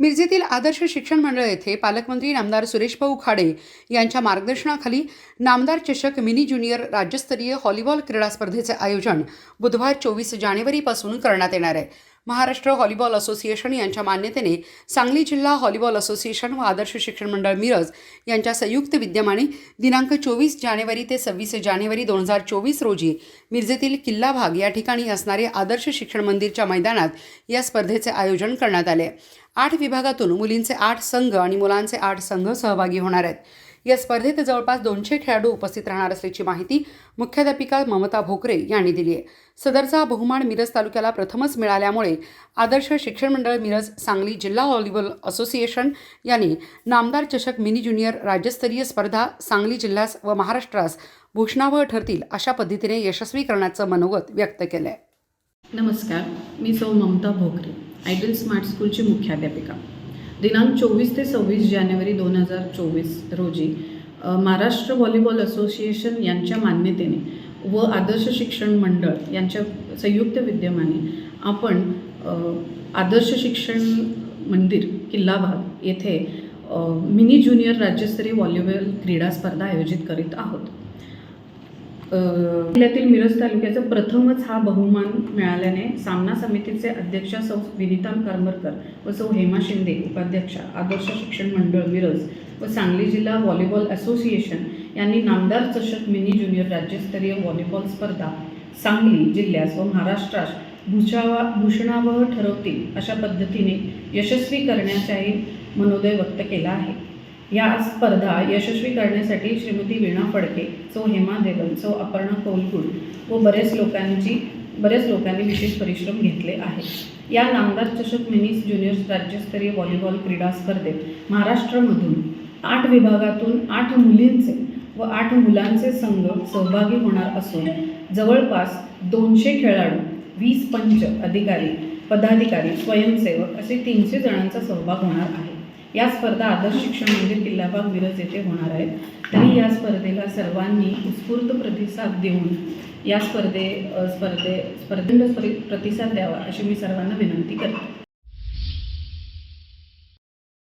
मिरजेतील आदर्श शिक्षण मंडळ येथे पालकमंत्री नामदार सुरेशभाऊ खाडे यांच्या मार्गदर्शनाखाली नामदार चषक मिनी ज्युनियर राज्यस्तरीय व्हॉलीबॉल क्रीडा स्पर्धेचे आयोजन बुधवार चोवीस जानेवारीपासून करण्यात येणार आहे. महाराष्ट्र व्हॉलीबॉल असोसिएशन यांच्या मान्यतेने सांगली जिल्हा व्हॉलीबॉल असोसिएशन व आदर्श शिक्षण मंडळ मिरज यांच्या संयुक्त विद्यमाने दिनांक चोवीस जानेवारी ते सव्वीस जानेवारी दोन हजार चोवीस रोजी मिरजेतील किल्ला भाग या ठिकाणी असणारे आदर्श शिक्षण मंदिरच्या मैदानात या स्पर्धेचे आयोजन करण्यात आले. आठ विभागातून मुलींचे आठ संघ आणि मुलांचे आठ संघ सहभागी होणार आहेत. या स्पर्धेत जवळपास दोनशे खेळाडू उपस्थित राहणार असल्याची माहिती मुख्याध्यापिका ममता भोकरे यांनी दिली आहे. सदरचा बहुमान मिरज तालुक्याला प्रथमच मिळाल्यामुळे आदर्श शिक्षण मंडळ मिरज सांगली जिल्हा व्हॉलीबॉल असोसिएशन यांनी नामदार चषक मिनी ज्युनियर राज्यस्तरीय स्पर्धा सांगली जिल्ह्यास व महाराष्ट्रास भूषणावह ठरतील अशा पद्धतीने यशस्वी करण्याचं मनोगत व्यक्त केलं आहे नमस्कार मी सौ ममता भोकरे आयडल स्मार्ट स्कूलची मुख्याध्यापिका. दिनांक चोवीस ते सव्वीस जानेवारी दोन हजार चोवीस रोजी महाराष्ट्र व्हॉलीबॉल असोसिएशन यांच्या मान्यतेने व आदर्श शिक्षण मंडळ यांच्या संयुक्त विद्यमाने आपण आदर्श शिक्षण मंदिर किल्ला भाग येथे मिनी ज्युनियर राज्यस्तरीय व्हॉलीबॉल क्रीडा स्पर्धा आयोजित करीत आहोत. जिल्ह्यातील मिरज तालुक्याचा प्रथमच हा बहुमान मिळाल्याने सामना समितीचे अध्यक्ष सौ विनिता करमरकर व सौ हेमा शिंदे उपाध्यक्षा आदर्श शिक्षण मंडळ मिरज व सांगली जिल्हा व्हॉलीबॉल असोसिएशन यांनी नामदार चषक मिनी ज्युनियर राज्यस्तरीय व्हॉलीबॉल स्पर्धा सांगली जिल्ह्यास व महाराष्ट्रास भूषावा भूषणावह ठरवतील अशा पद्धतीने यशस्वी करण्याचाही मनोदय व्यक्त केला आहे. या स्पर्धा यशस्वी करण्यासाठी श्रीमती वीणा फडके सो हेमा देवल सो अपर्णा कोलकुल व बरेच लोकांची बऱ्याच लोकांनी विशेष परिश्रम घेतले आहेत. या नामदार चषक मिनी ज्युनियर राज्यस्तरीय व्हॉलीबॉल क्रीडा स्पर्धेत महाराष्ट्रामधून आठ विभागातून आठ मुलींचे व आठ मुलांचे संघ सहभागी होणार असून जवळपास दोनशे खेळाडू वीस पंच अधिकारी पदाधिकारी स्वयंसेवक असे तीनशे जणांचा सहभाग होणार आहे. या स्पर्धा आदर्श शिक्षण मंदिर किल्लाबाग मिरज येथे होणार आहेत. तरी या स्पर्धेला सर्वांनी उत्स्फूर्त प्रतिसाद देऊन या स्पर्धे स्पर्धे स्पर्धेला प्रतिसाद द्यावा अशी मी सर्वांना विनंती करते.